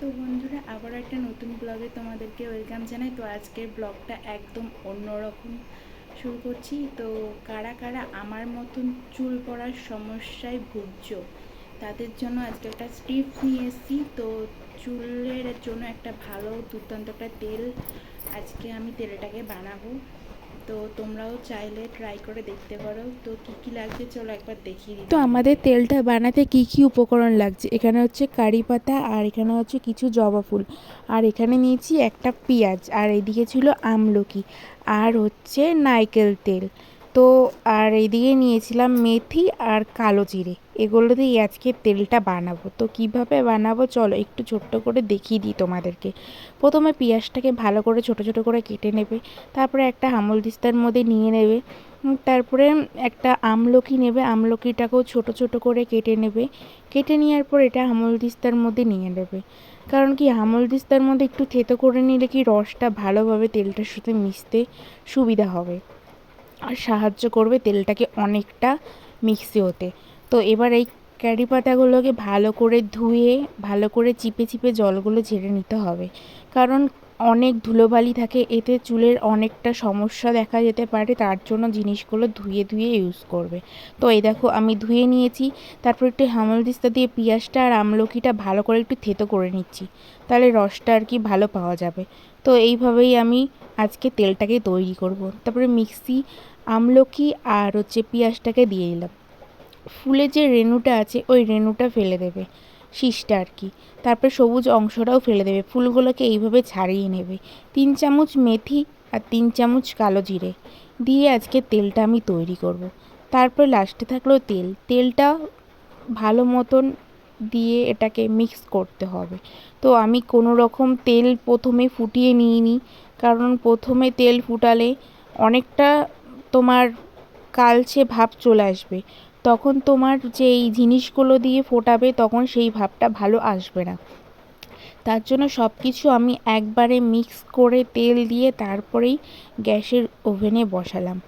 তো বন্ধুরা, আবার একটা নতুন ব্লগে তোমাদেরকে ওয়েলকাম জানাই। তো আজকের ব্লগটা একদম অন্যরকম শুরু করছি। তো কারা কারা আমার মতন চুল পড়ার সমস্যায় ভুগছো, তাদের জন্য আজকে একটা টিপস নিয়ে এসেছি। তো চুলের জন্য একটা ভালো দুর্দান্ত একটা তেল আজকে আমি তেলটাকে বানাবো। তো তোমরাও চাইলে ট্রাই করে দেখতে পারো। তো কী কী লাগছে চলো একবার দেখিয়ে দিই। তো আমাদের তেলটা বানাতে কি কি উপকরণ লাগছে? এখানে হচ্ছে কারি পাতা আর এখানে হচ্ছে কিছু জবা ফুল। আর এখানে নিয়েছি একটা পেঁয়াজ। আর এদিকে ছিল আমলকি। আর হচ্ছে নারকেল তেল। তো আর এইদিকে নিয়েছিলাম মেথি আর কালো জিরে। এগুলো দিয়ে আজকে তেলটা বানাবো। তো কীভাবে বানাবো চলো একটু ছোট্ট করে দেখিয়ে দিই তোমাদেরকে। প্রথমে পেঁয়াজটাকে ভালো করে ছোট ছোট করে কেটে নেবে। তারপরে একটা হামল দিস্তার মধ্যে নিয়ে নেবে। তারপরে একটা আমলকি নেবে। আমলকিটাকেও ছোট ছোট করে কেটে নেবে। কেটে নেওয়ার পর এটা হামল দিস্তার মধ্যে নিয়ে নেবে। কারণ কি হামল দিস্তার মধ্যে একটু থেতো করে নিলে কি রসটা ভালোভাবে তেলটার সাথে মিশতে সুবিধা হবে। সাহায্য করবে তেলটাকে অনেকটা মিক্সি হতে। তো এবার এই ক্যারি পাতাগুলোকে ভালো করে ধুয়ে, ভালো করে চিপে চিপে জলগুলো ঝেড়ে নিতে হবে। কারণ অনেক ধুলোবালি থাকে, এতে চুলের অনেকটা সমস্যা দেখা যেতে পারে, তার জন্য জিনিসগুলো ধুয়ে ধুয়ে ইউজ করবে। তো এই দেখো, আমি ধুয়ে নিয়েছি, তারপর একটু হামল দিস্তা দিয়ে পেঁয়াজটা আর আমলকিটা ভালো করে একটু থেতো করে নিচ্ছি, তাহলে রসটা আর কি ভালো পাওয়া যাবে। তো এইভাবেই আমি আজকে তেলটাকে তৈরি করব, তারপরে মিক্সি, আমলকি আর হচ্ছে পেঁয়াজটাকে দিয়ে দিলাম। ফুলের যে রেণুটা আছে, ওই রেণুটা ফেলে দেবে। শীষটা আর কি। তারপরে সবুজ অংশটাও ফেলে দেবে, ফুলগুলোকে এইভাবে ছাড়িয়ে নেবে। তিন চামচ মেথি আর তিন চামচ কালো জিরে। দিয়ে আজকে তেলটা আমি তৈরি করব। তারপর লাস্টে থাকল তেল। তেলটা ভালো মতন দিয়ে এটাকে মিক্স করতে হবে। তো আমি কোনো রকম তেল প্রথমে ফুটিয়ে নিইনি, কারণ প্রথমে তেল ফুটালে অনেকটা তোমার কালচে ভাব চলে আসবে। তখন তোমার যে এই জিনিসগুলো দিয়ে ফোটাবে তখন সেই ভাবটা ভালো আসবে না। তার জন্য সব কিছু আমি একবারে মিক্স করে তেল দিয়ে তারপরেই গ্যাসের ওভেনে বসালাম।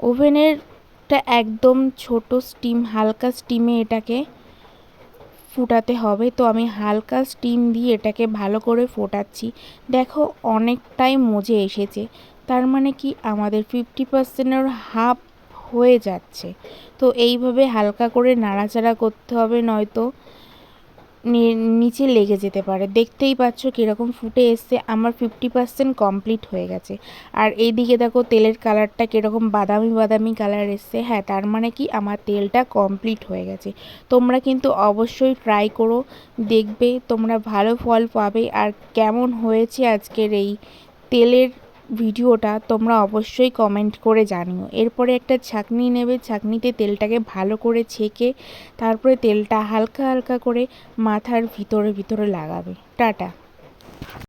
ওভেনেরটা একদম ছোট স্টিম হালকা স্টিমে এটাকে ফুটাতে হবে। তো আমি হালকা স্টিম দিয়ে এটাকে ভালো করে ফোটাচ্ছি। দেখো অনেকটাই মজে এসেছে। তার মানে কি? আমাদের ফিফটি পার্সেন্টের হাফ হয়ে যাচ্ছে। তো এইভাবে হালকা করে নাড়াচাড়া করতে হবে, নয়তো নিচে লেগে যেতে পারে। দেখতেই পাচ্ছ কীরকম ফুটে এসছে, আমার ফিফটি পার্সেন্ট কমপ্লিট হয়ে গেছে। আর এইদিকে দেখো তেলের কালারটা কীরকম বাদামি বাদামি কালার এসছে। হ্যাঁ তার মানে কি? আমার তেলটা কমপ্লিট হয়ে গেছে। তোমরা কিন্তু অবশ্যই ট্রাই করো, দেখবে তোমরা ভালো ফল পাবে। আর কেমন হয়েছে আজকের এই তেলের ভিডিওটা তোমরা অবশ্যই কমেন্ট করে জানিও। এরপরে একটা ছাঁকনি নেবে, ছাঁকনিতে তেলটাকে ভালো করে ছেঁকে তারপরে তেলটা হালকা হালকা করে মাথার ভিতরে ভিতরে লাগাবে। টাটা।